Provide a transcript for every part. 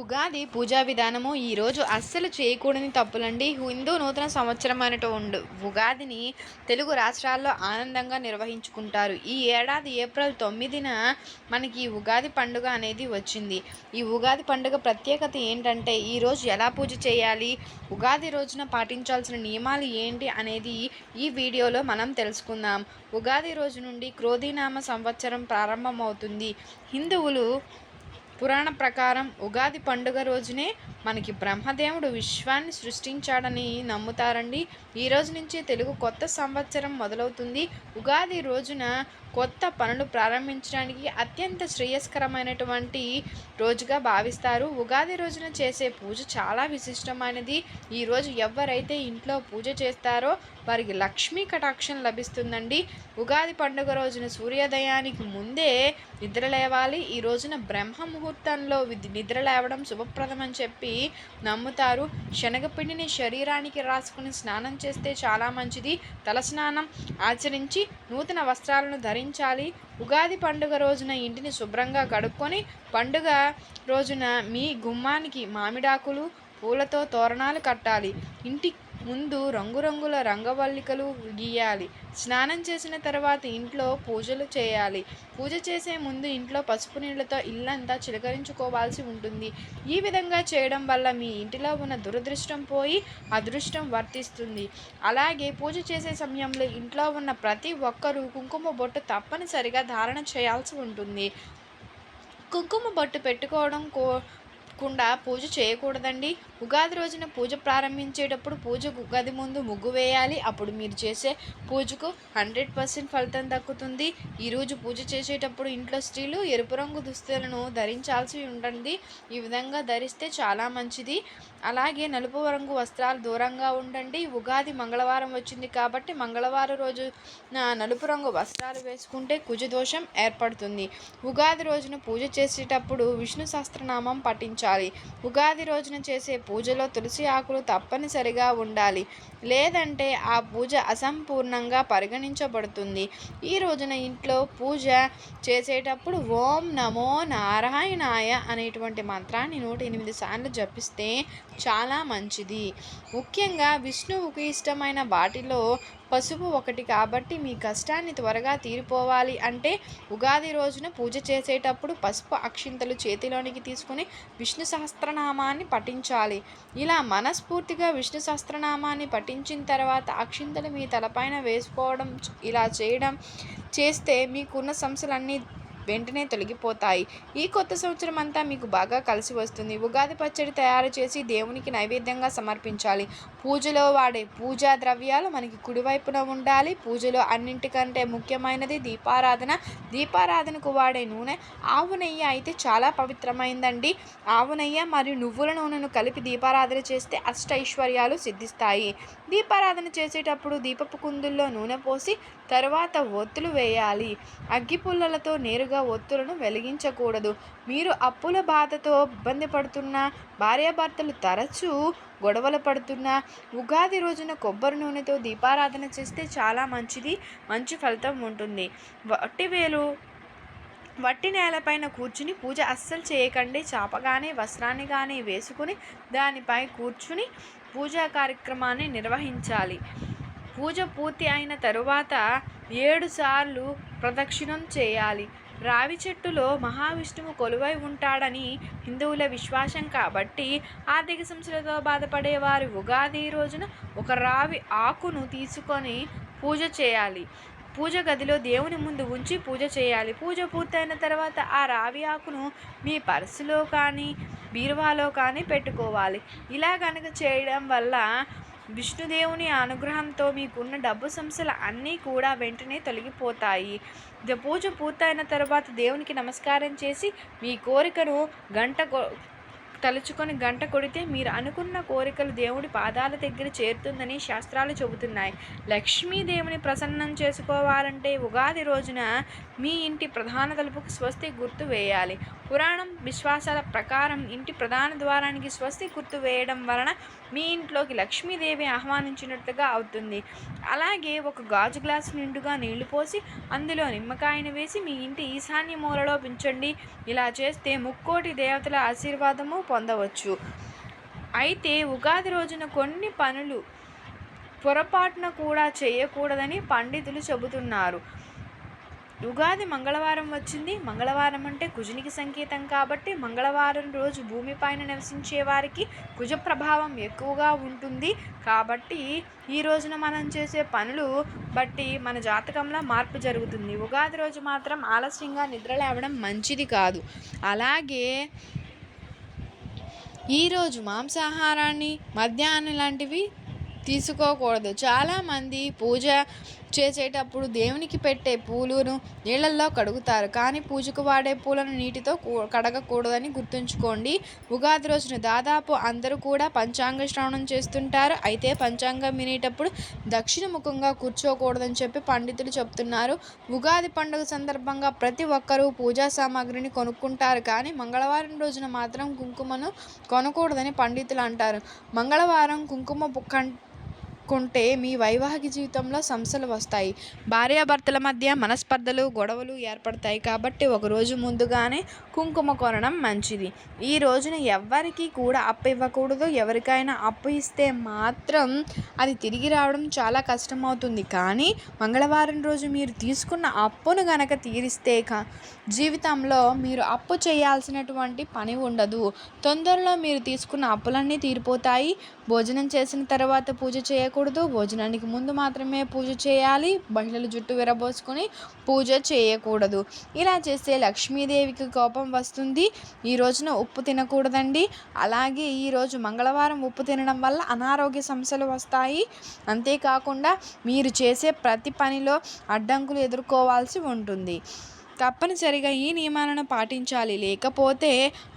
ఉగాది పూజా విధానము ఈరోజు అస్సలు చేయకూడని తప్పులండి. హిందూ నూతన సంవత్సరం అనేట ఉండు. ఉగాదిని తెలుగు రాష్ట్రాల్లో ఆనందంగా నిర్వహించుకుంటారు. ఈ ఏడాది ఏప్రిల్ తొమ్మిదిన మనకి ఈ ఉగాది పండుగ అనేది వచ్చింది. ఈ ఉగాది పండుగ ప్రత్యేకత ఏంటంటే ఈరోజు ఎలా పూజ చేయాలి ఉగాది రోజున పాటించాల్సిన నియమాలు ఏంటి అనేది ఈ వీడియోలో మనం తెలుసుకుందాం. ఉగాది రోజు నుండి క్రోధీనామ సంవత్సరం ప్రారంభమవుతుంది. హిందువులు పురాణ ప్రకారం ఉగాది పండుగ రోజునే మనకి బ్రహ్మదేవుడు విశ్వాన్ని సృష్టించాడని నమ్ముతారండి. ఈ రోజు నుంచి తెలుగు కొత్త సంవత్సరం మొదలవుతుంది. ఉగాది రోజున కొత్త పనులు ప్రారంభించడానికి అత్యంత శ్రేయస్కరమైనటువంటి రోజుగా భావిస్తారు. ఉగాది రోజున చేసే పూజ చాలా విశిష్టమైనది. ఈరోజు ఎవరైతే ఇంట్లో పూజ చేస్తారో వారికి లక్ష్మీ కటాక్షం లభిస్తుందండి. ఉగాది పండుగ రోజున సూర్యోదయానికి ముందే నిద్ర లేవాలి. ఈ రోజున బ్రహ్మ ముహూర్తంలో నిద్ర లేవడం శుభప్రదమని చెప్పి నమ్ముతారు. శనగపిండిని శరీరానికి రాసుకుని స్నానం చేస్తే చాలా మంచిది. తలస్నానం ఆచరించి నూతన వస్త్రాలను ధరించాలి. ఉగాది పండుగ రోజున ఇంటిని శుభ్రంగా కడుక్కొని పండుగ రోజున మీ గుమ్మానికి మామిడాకులు పూలతో తోరణాలు కట్టాలి. ఇంటి ముందు రంగురంగుల రంగవల్లికలు గీయాలి. స్నానం చేసిన తర్వాత ఇంట్లో పూజలు చేయాలి. పూజ చేసే ముందు ఇంట్లో పసుపు నీళ్ళతో ఇల్లంతా చిలకరించుకోవాల్సి ఉంటుంది. ఈ విధంగా చేయడం వల్ల మీ ఇంటిలో ఉన్న దురదృష్టం పోయి అదృష్టం వర్తిస్తుంది. అలాగే పూజ చేసే సమయంలో ఇంట్లో ఉన్న ప్రతి ఒక్కరూ కుంకుమ బొట్టు తప్పనిసరిగా ధారణ చేయాల్సి ఉంటుంది. కుంకుమ బొట్టు పెట్టుకోవడం కో కుండా పూజ చేయకూడదండి. ఉగాది రోజున పూజ ప్రారంభించేటప్పుడు పూజకు ఉగాది ముందు ముగ్గు వేయాలి. అప్పుడు మీరు చేసే పూజకు హండ్రెడ్ పర్సెంట్ ఫలితం దక్కుతుంది. ఈరోజు పూజ చేసేటప్పుడు ఇంట్లో స్త్రీలు ఎరుపు రంగు దుస్తులను ధరించాల్సి ఉంటుంది ఈ విధంగా ధరిస్తే చాలా మంచిది. అలాగే నలుపు రంగు వస్త్రాలు దూరంగా ఉండండి. ఉగాది మంగళవారం వచ్చింది కాబట్టి మంగళవారం రోజు నలుపు రంగు వస్త్రాలు వేసుకుంటే కుజదోషం ఏర్పడుతుంది. ఉగాది రోజున పూజ చేసేటప్పుడు విష్ణు సహస్రనామం పఠించాలి. ఉగాది రోజున చేసే పూజలో తులసి ఆకులు తప్పనిసరిగా ఉండాలి. లేదంటే ఆ పూజ అసంపూర్ణంగా పరిగణించబడుతుంది. ఈ రోజున ఇంట్లో పూజ చేసేటప్పుడు ఓం నమో నారాయణాయ అనేటువంటి మంత్రాన్ని నూట ఎనిమిది సార్లు జపిస్తే చాలా మంచిది. ముఖ్యంగా విష్ణువుకు ఇష్టమైన వాటిలో పసుపు ఒకటి కాబట్టి మీ కష్టాన్ని త్వరగా తీరిపోవాలి అంటే ఉగాది రోజున పూజ చేసేటప్పుడు పసుపు అక్షింతలు చేతిలోనికి తీసుకుని విష్ణు సహస్రనామాన్ని పఠించాలి. ఇలా మనస్ఫూర్తిగా విష్ణు సహస్రనామాన్ని పఠించిన తర్వాత అక్షింతలు మీ తలపైన వేసుకోవడం ఇలా చేయడం చేస్తే మీకున్న సమస్యలన్నీ వెంటనే తొలగిపోతాయి. ఈ కొత్త సంవత్సరం అంతా మీకు బాగా కలిసి వస్తుంది. ఉగాది పచ్చడి తయారు చేసి దేవునికి నైవేద్యంగా సమర్పించాలి. పూజలో వాడే పూజా ద్రవ్యాలు మనకి కుడివైపున ఉండాలి. పూజలో అన్నింటికంటే ముఖ్యమైనది దీపారాధన. దీపారాధనకు వాడే నూనె ఆవు నెయ్యి అయితే చాలా పవిత్రమైందండి. ఆవు నెయ్యి మరియు నువ్వుల నూనెను కలిపి దీపారాధన చేస్తే అష్ట ఐశ్వర్యాలు సిద్ధిస్తాయి. దీపారాధన చేసేటప్పుడు దీపపు కుందుల్లో నూనె పోసి తరువాత ఒత్తులు వేయాలి. అగ్గిపుల్లలతో నేరుగా నేరుగా ఒత్తులను వెలిగించకూడదు. మీరు అప్పుల బాధతో ఇబ్బంది పడుతున్న భార్యాభర్తలు తరచూ గొడవలు పడుతున్న ఉగాది రోజున కొబ్బరి నూనెతో దీపారాధన చేస్తే చాలా మంచిది మంచి ఫలితం ఉంటుంది. వట్టివేలు వట్టి నేలపైన కూర్చుని పూజ అస్సలు చేయకండి. చాప కానీ వస్త్రాన్ని కానీ వేసుకుని దానిపై కూర్చుని పూజా కార్యక్రమాన్ని నిర్వహించాలి. పూజ పూర్తి అయిన తరువాత ఏడు సార్లు ప్రదక్షిణం చేయాలి. రావి చెట్టులో మహావిష్ణువు కొలువై ఉంటాడని హిందువుల విశ్వాసం కాబట్టి ఆర్థిక సమస్యలతో బాధపడేవారు ఉగాది రోజున ఒక రావి ఆకును తీసుకొని పూజ చేయాలి. పూజ గదిలో దేవుని ముందు ఉంచి పూజ చేయాలి. పూజ పూర్తయిన తర్వాత ఆ రావి ఆకును మీ పర్సులో కానీ బీరువాలో కానీ పెట్టుకోవాలి. ఇలా కనుక చేయడం వల్ల విష్ణుదేవుని అనుగ్రహంతో మీకున్న డబ్బు సమస్యలు అన్నీ కూడా వెంటనే తొలగిపోతాయి. పూజ పూర్తయిన తర్వాత దేవునికి నమస్కారం చేసి మీ కోరికను గంట తలుచుకొని గంట కొడితే మీరు అనుకున్న కోరికలు దేవుడి పాదాల దగ్గర చేరుతుందని శాస్త్రాలు చెబుతున్నాయి. లక్ష్మీదేవిని ప్రసన్నం చేసుకోవాలంటే ఉగాది రోజున మీ ఇంటి ప్రధాన తలుపుకు స్వస్తి గుర్తు వేయాలి. పురాణం విశ్వాసాల ప్రకారం ఇంటి ప్రధాన ద్వారానికి స్వస్తి గుర్తు వేయడం వలన మీ ఇంట్లోకి లక్ష్మీదేవి ఆహ్వానించినట్లుగా అవుతుంది. అలాగే ఒక గాజు గ్లాసు నిండుగా నీళ్ళు పోసి అందులో నిమ్మకాయను వేసి మీ ఇంటి ఈశాన్య మూలలో పెంచండి ఇలా చేస్తే ముక్కోటి దేవతల ఆశీర్వాదము పొందవచ్చు. అయితే ఉగాది రోజున కొన్ని పనులు పొరపాటున కూడా చేయకూడదని పండితులు చెబుతున్నారు. ఉగాది మంగళవారం వచ్చింది. మంగళవారం అంటే కుజునికి సంకేతం కాబట్టి మంగళవారం రోజు భూమిపైన నివసించే వారికి కుజ ప్రభావం ఎక్కువగా ఉంటుంది. కాబట్టి ఈ రోజున మనం చేసే పనులు బట్టి మన జాతకంలో మార్పు జరుగుతుంది. ఉగాది రోజు మాత్రం ఆలస్యంగా నిద్ర లేవడం మంచిది కాదు. అలాగే ఈరోజు మాంసాహారాన్ని మద్యాన్ని లాంటివి తీసుకోకూడదు. చాలామంది పూజ చేసేటప్పుడు దేవునికి పెట్టే పూలను నీళ్ళల్లో కడుగుతారు. కానీ పూజకు వాడే పూలను నీటితో కడగకూడదని గుర్తుంచుకోండి. ఉగాది రోజున దాదాపు అందరూ కూడా పంచాంగ శ్రవణం చేస్తుంటారు. అయితే పంచాంగం వినేటప్పుడు దక్షిణ ముఖంగా కూర్చోకూడదని చెప్పి పండితులు చెప్తున్నారు. ఉగాది పండుగ సందర్భంగా ప్రతి ఒక్కరూ పూజా సామాగ్రిని కొనుక్కుంటారు. కానీ మంగళవారం రోజున మాత్రం కుంకుమను కొనకూడదని పండితులు అంటారు. మంగళవారం కుంకుమ పు- కొంటే మీ వైవాహిక జీవితంలో సమస్యలు వస్తాయి. భార్యాభర్తల మధ్య మనస్పర్ధలు గొడవలు ఏర్పడతాయి కాబట్టి ఒకరోజు ముందుగానే కుంకుమ కొనడం మంచిది. ఈ రోజున ఎవ్వరికీ కూడా అప్పు ఇవ్వకూడదు. ఎవరికైనా అప్పు ఇస్తే మాత్రం అది తిరిగి రావడం చాలా కష్టమవుతుంది. కానీ మంగళవారం రోజు మీరు తీసుకున్న అప్పును గనక తీరిస్తే కా జీవితంలో మీరు అప్పు చేయాల్సినటువంటి పని ఉండదు. తొందరలో మీరు తీసుకున్న అప్పులన్నీ తీరిపోతాయి. భోజనం చేసిన తర్వాత పూజ చేయకూడదు. భోజనానికి ముందు మాత్రమే పూజ చేయాలి. మహిళలు జుట్టు విరబోసుకొని పూజ చేయకూడదు. ఇలా చేస్తే లక్ష్మీదేవికి కోపం వస్తుంది. ఈ రోజున ఉప్పు తినకూడదండి. అలాగే ఈరోజు మంగళవారం ఉప్పు తినడం వల్ల అనారోగ్య సమస్యలు వస్తాయి. అంతేకాకుండా మీరు చేసే ప్రతి పనిలో అడ్డంకులు ఎదుర్కోవాల్సి ఉంటుంది. తప్పనిసరిగా ఈ నియమాలను పాటించాలి. లేకపోతే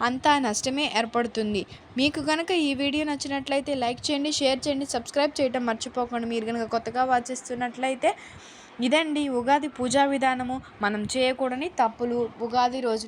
అంతా నష్టమే ఏర్పడుతుంది. మీకు కనుక ఈ వీడియో నచ్చినట్లయితే లైక్ చేయండి షేర్ చేయండి సబ్స్క్రైబ్ చేయటం మర్చిపోకండి. మీరు కనుక కొత్తగా వాచిస్తున్నట్లయితే ఇదండి ఉగాది పూజా విధానము. మనం చేయకూడని తప్పులు ఉగాది రోజు